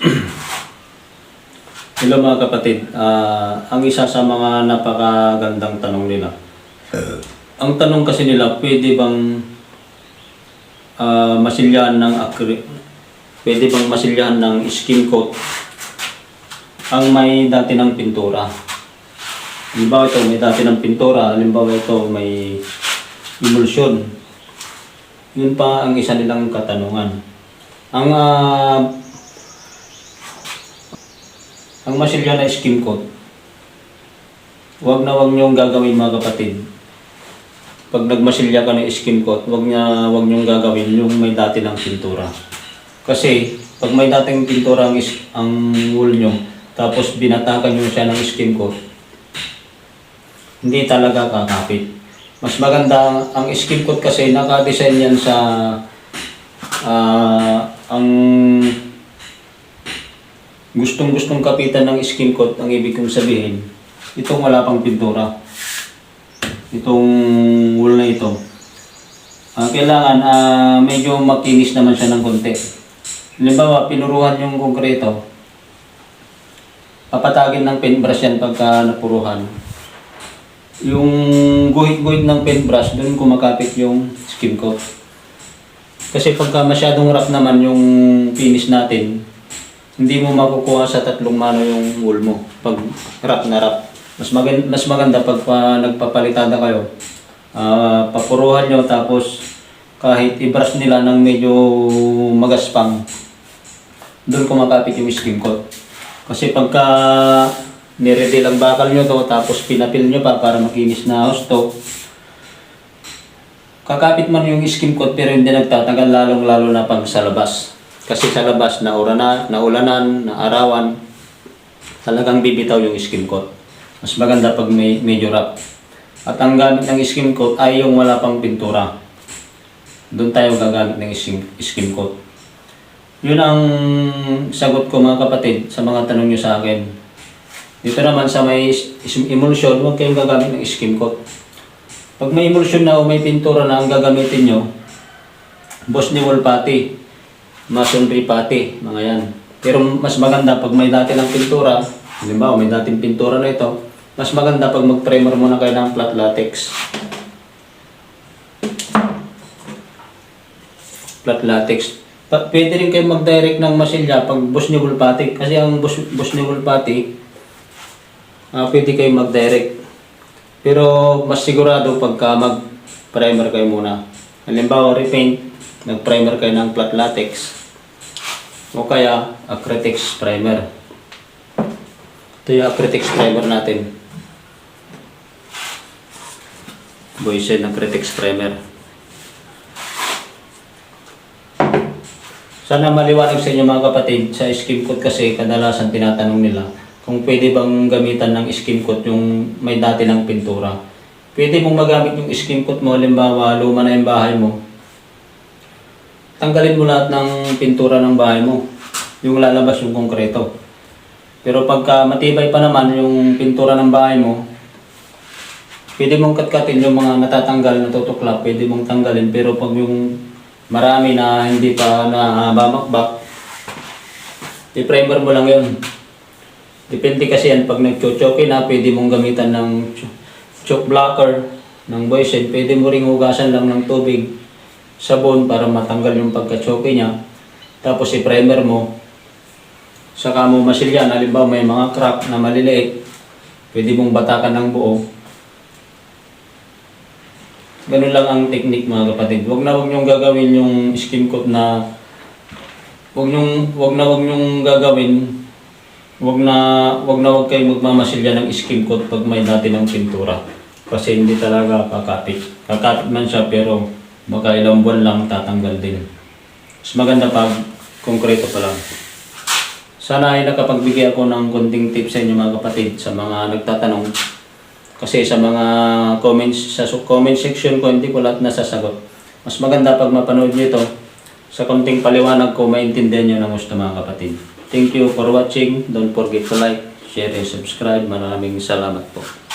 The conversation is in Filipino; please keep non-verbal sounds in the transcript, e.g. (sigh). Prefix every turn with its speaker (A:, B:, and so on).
A: (clears throat) Hello mga kapatid, Ah, ang isa sa mga napakagandang tanong nila. ang tanong kasi nila, pwede bang ah, masilyahan ng pwede bang masilyahan ng skin coat ang may dati ng pintura? Halimbawa ito, may dati ng pintura, halimbawa ito, may emulsion. Yun pa ang isa nilang katanungan. Ang ah, ang masilya na skin coat, huwag na huwag niyong gagawin mga kapatid. Pag nagmasilya ka ng skin coat, huwag niya huwag niyong gagawin yung may dati ng pintura. Kasi pag may dating pintura ang, ang wool niyo, tapos binatakan niyo siya ng skin coat, hindi talaga kakapit. Mas maganda ang skin coat kasi naka-design yan sa ah, ang gustong-gustong kapitan ng skin coat, ang ibig kong sabihin, itong wala pang pintura. Itong wool na ito. Ah, kailangan ah, medyo makinis naman siya ng konti. Halimbawa, pinuruhan yung konkreto. Papatagin ng paintbrush yan pagka napuruhan. Yung guhit-guhit ng paintbrush, doon kumakapit yung skin coat. Kasi pagka masyadong rough naman yung finish natin, hindi mo makukuha sa tatlong mano yung wool mo pag wrap na wrap. Mas maganda, mas maganda pag pa, nagpapalitada kayo. ah papuruhan nyo tapos kahit i-brush nila ng medyo magaspang, doon kumakapit yung skin coat. Kasi pagka nirede lang bakal nyo to tapos pinapil nyo pa para makinis na husto, kakapit man yung skin coat pero hindi nagtatagal lalong lalo na pag sa labas. Kasi sa labas, naurana, naulanan, naarawan, talagang bibitaw yung skin coat. Mas maganda pag may medyo wrap. At ang gamit ng skin coat ay yung wala pang pintura. Doon tayo gagamit ng skin coat. Yun ang sagot ko mga kapatid sa mga tanong nyo sa akin. Dito naman sa may emulsion, huwag kayong gagamit ng skin coat. Pag may emulsion na o may pintura na ang gagamitin nyo, boss ni wall pati, masonry pati, mga yan. Pero mas maganda pag may dati ng pintura, halimbawa may dating pintura na ito, mas maganda pag mag-primer muna kayo ng flat latex. Flat latex. Pa- pwede rin kayo mag-direct ng masilya pag boss ni wall pati. Kasi ang ni wall pati, ah, pwede kayo mag-direct. Pero mas sigurado pagka mag-primer kayo muna. Halimbawa, repaint, nag-primer kayo ng flat latex. O kaya, Acrytex primer. Ito yung Acrytex primer natin. Boysen Acrytex primer. Sana maliwanag sa inyo mga kapatid, sa skim coat kasi kadalasan tinatanong nila kung pwede bang gamitan ng skim coat yung may dati ng pintura. Pwede mong magamit yung skim coat mo, halimbawa luma na yung bahay mo. Tanggalin mo lahat ng pintura ng bahay mo, yung lalabas yung konkreto. Pero pagka matibay pa naman yung pintura ng bahay mo, pwede mong katkatin yung mga natatanggal, natutuklap, pwede mong tanggalin. Pero pag yung marami na hindi pa nabamakbak, i-primer mo lang yun. Depende kasi yan, pag nagchochoke na, pwede mong gamitan ng ch- choke blocker ng Boysen. Pwede mo ring hugasan lang ng tubig, sabon para matanggal yung pagkachoke niya. Tapos i-primer mo. Saka mo masilyan, halimbawa may mga crack na maliliit, pwede mong batakan ng buo. Ganun lang ang technique mga kapatid. Huwag na huwag niyong gagawin yung skin coat na huwag niyong huwag na huwag niyong gagawin Huwag na huwag na huwag kayong magmamasilya ng skin coat pag may dati ng pintura. Kasi hindi talaga kakapit. Kakapit man siya pero baka ilang buwan lang tatanggal din. Mas maganda pag konkreto pa lang. Sana ay nakapagbigay ako ng konting tips sa inyo mga kapatid sa mga nagtatanong. Kasi sa mga comments, sa comment section ko, hindi ko lahat nasasagot. Mas maganda pag mapanood nyo ito, sa konting paliwanag ko, maintindihan nyo ng gusto mga kapatid. Thank you for watching. Don't forget to like, share, and subscribe. Maraming salamat po.